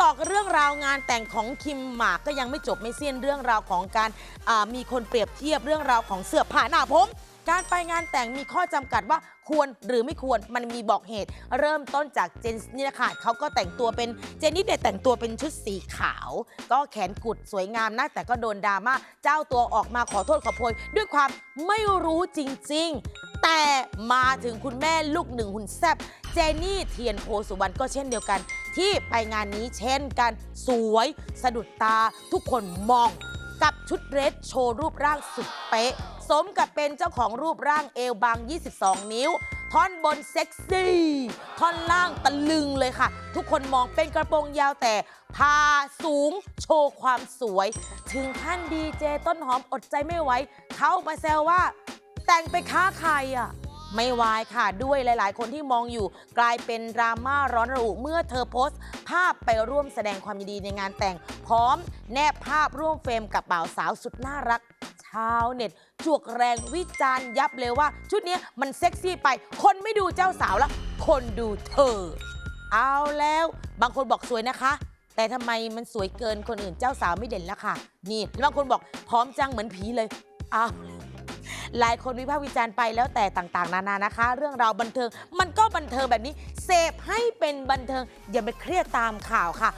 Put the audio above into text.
ต่อกับเรื่องราวงานแต่งของคิมหมากก็ยังไม่จบไม่สิ้นเรื่องราวของการอ่ามีคนเปรียบเทียบเรื่องราวของเสื้อผ้าหน้าผม การไปงานแต่งมีข้อจำกัดว่าควรหรือไม่ควรมันมีบอกเหตุ เริ่มต้นจากเจนนี่แหละค่ะเขาก็แต่งตัวเป็นเจนนี่เนี่ยแต่งตัวเป็นชุดสีขาว ก็แขนกุดสวยงามนะแต่ก็โดนดราม่าเจ้าตัวออกมาขอโทษขอโพยด้วยความไม่รู้จริง ๆ แต่มาถึงคุณแม่ลูกหนึ่งหุ่นแซบเจนี่เทียนโพสุวรรณก็เช่นเดียวกัน ที่ไปงานนี้เช่นกัน สวย สะดุดตาทุกคนมอง กับชุดเรสโชว์รูปร่างสุดเป๊ะ สมกับเป็นเจ้าของรูปร่างเอวบาง 22 นิ้ว ท่อนบนเซ็กซี่ท่อนล่างตะลึงเลยค่ะ ทุกคนมองเป็นกระโปรงยาวแต่พาสูงโชว์ความสวย ถึงขั้นดีเจต้นหอมอดใจไม่ไหว เข้ามาแซวว่า แต่งไปค้าใครอะ ไม่วายค่ะด้วยหลาย ๆ คนที่มองอยู่กลายเป็นดราม่าร้อนระอุเมื่อเธอโพสต์ ภาพไปร่วมแสดงความยินดีในงานแต่ง พร้อมแนบภาพร่วมเฟรมกับบ่าวสาวสุดน่ารัก ชาวเน็ตจวกแรงวิจารณ์ยับเลยว่า ชุดนี้มันเซ็กซี่ไป คนไม่ดูเจ้าสาวแล้ว คนดูเธอ เอาแล้ว บางคนบอกสวยนะคะแต่ทำไมมันสวยเกินคนอื่นเจ้าสาวไม่เด่นละค่ะ นี่บางคนบอกพร้อมจังเหมือนผีเลยอ้าว หลายคนวิพากษ์วิจารณ์ไปแล้วแต่ต่างๆ นานานะคะ เรื่องราวบันเทิงมันก็บันเทิงแบบนี้ เสพให้เป็นบันเทิงอย่าไปเครียดตามข่าวค่ะ